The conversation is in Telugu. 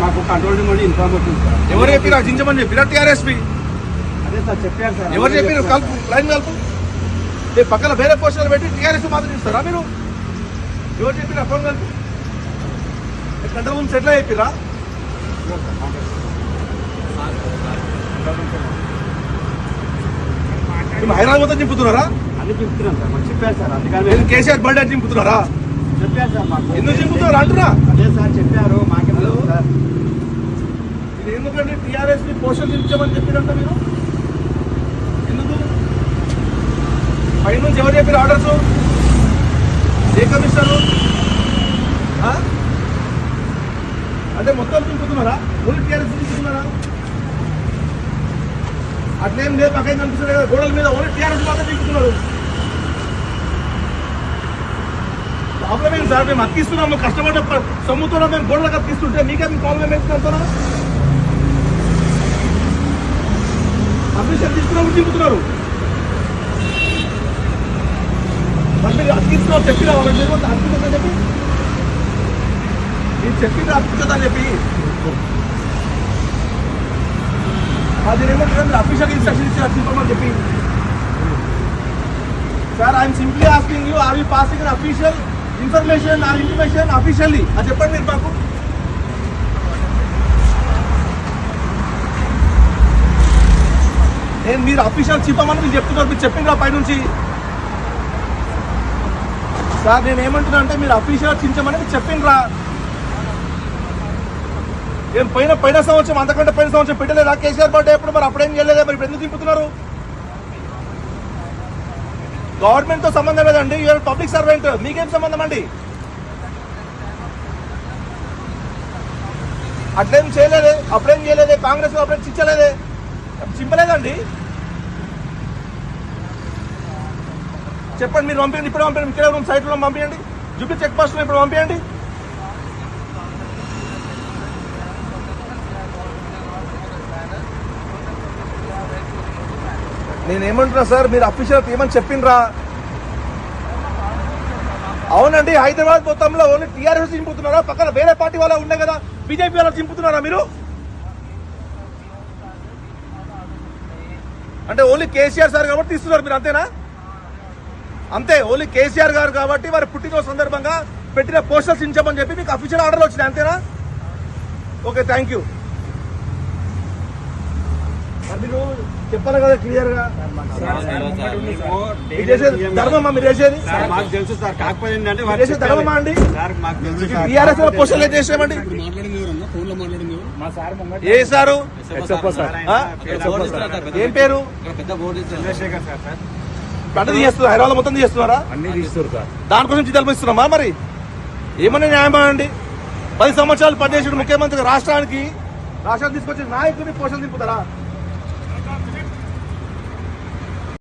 మాకు కంట్రోల్ ఎవరు చెప్పిరా చించమని చెప్పిరా టీఆర్ఎస్పీ. అదే సార్ చెప్పారు సార్. ఎవరు చెప్పారు కలుపు లైన్ కలుపు. మీ పక్కన వేరే పోస్టర్లు పెట్టి టీఆర్ఎస్ మాత్రం ఇస్తారా మీరు? ఎవరు చెప్పిరా ఫోన్ కలుపు. కంట్రోల్ రూమ్ సెటిల్ మేము హైదరాబాద్ మొత్తం చింపుతున్నారా? అన్ని చెప్తున్నాం సార్. చెప్పారు సార్ అందుకని కేసీఆర్ బర్త్డే చింపుతున్నారా? చెప్పారు సార్ మాకు. ఎందుకు చింపుతున్నారు అంటున్నా. అదే సార్ చెప్పారు మాకేం తెలుసు సార్. ఇది ఎందుకంటే టీఆర్ఎస్ని పోషన్ చించమని చెప్పినంట మీరు? ఎందుకు? పైనుంచి ఎవరు చెప్పారు ఆర్డర్స్? ఏ కమిషనరు? అంటే మొత్తం చింపుతున్నారా ఓన్లీ టీఆర్ఎస్ చింపుతున్నారా అట్లేం లేదు పక్కన కనిపిస్తుంది కదా. గోడల మీద ఓన్లీ టీఆర్ఎస్ మాత్రం చింపుతున్నారు ప్రాబ్లం ఏంటి సార్? మేము అతికిస్తున్నాము. కష్టపడ్డ ప- సొమ్ముతో మేము గోడలకు అతికిస్తుంటే మీకే మీ ప్రాబ్లం ఏంటి అంటున్నా పర్మిషన్ తీసుకున్నప్పుడు తిప్పుతున్నారు మరి మీరు అతికిస్తున్నావు చెప్పినా వాళ్ళకి? తెలియదు చెప్పి? మీరు చెప్పింది అతికిస్తుందని చెప్పి? అది ఏమంటారు మీరు అఫీషియల్ ఇన్స్ట్రక్షన్ ఇచ్చి చింపమని చెప్పి? Sir I'm simply asking you are you passing official information or information officially అది చెప్పండి మీరు మాకు. నేను మీరు అఫీషియల్ చెప్పమని మీరు చెప్తున్నారు మీరు చెప్పింది పై నుంచి సార్ నేను ఏమంటున్నా అంటే మీరు అఫీషియల్ చించమని మీరు చెప్పిండ్రా. నేను పైన పైన సంవత్సరం అంతకంటే పైన సంవత్సరం పెట్టలేదా? కేసీఆర్ బర్త్డే ఎప్పుడు మరి అప్పుడేం చేయలేదా? మరి ఇప్పుడు ఎందుకు దింపుతున్నారు? గవర్నమెంట్తో సంబంధం లేదండి. యూఆర్ పబ్లిక్ సర్వెంట్ మీకేం సంబంధం అండి? అట్లేం చేయలేదే. అప్పుడేం చేయలేదే. కాంగ్రెస్లో అప్పుడేం చించలేదే చింపలేదండి. చెప్పండి మీరు పంపించండి ఇప్పుడు పంపించండి ఇక్కడ సైట్లో పంపించండి జూబ్లీ చెక్ పోస్ట్లో ఇప్పుడు పంపించండి నేనేమంటున్నా సార్ మీరు అఫీషియల్ ఏమని చెప్పిండ్రా? అవునండి హైదరాబాద్ మొత్తంలో ఓన్లీ టీఆర్ఎస్ చింపుతున్నారా? పక్కన వేరే పార్టీ వాళ్ళ ఉండే కదా బీజేపీ వాళ్ళు చింపుతున్నారా మీరు? అంటే ఓన్లీ కేసీఆర్ సార్ కాబట్టి తీస్తున్నారు మీరు అంతేనా? అంతే ఓన్లీ కేసీఆర్ గారు కాబట్టి వారి పుట్టినరోజు సందర్భంగా పెట్టిన పోస్టర్స్ ఇచ్చామని చెప్పి మీకు అఫీషియల్ ఆర్డర్ వచ్చినాయి అంతేనా? ఓకే థ్యాంక్ యూ మీరు చెప్పాలి కదా క్లియర్గా ధర్మమా? మీరు చేసేది? మాకు తెలుసు సార్. కాకపోతే ఏంటంటే ధర్మమా అండి? సార్ మాకు తెలుసు సార్. టీఆర్ఎస్లో పోస్టర్లు ఏం చేసామండి సార్ ఏ సారు? సార్. ఆ? ఏం పేరు? Chandrashekar sir sir. పంట తీస్తున్నారు హైదరాబాద్ మొత్తం తీస్తున్నారా అన్ని తీస్తారు సార్. దానికోసం జీతాలు ఇస్తున్నామా మరి? ఏమన్నా న్యాయమా అండి? పది సంవత్సరాలు పనిచేసిన ముఖ్యమంత్రి రాష్ట్రానికి రాష్ట్రాన్ని తీసుకొచ్చి నాయకుడిని పోషణ దింపుతారా Stop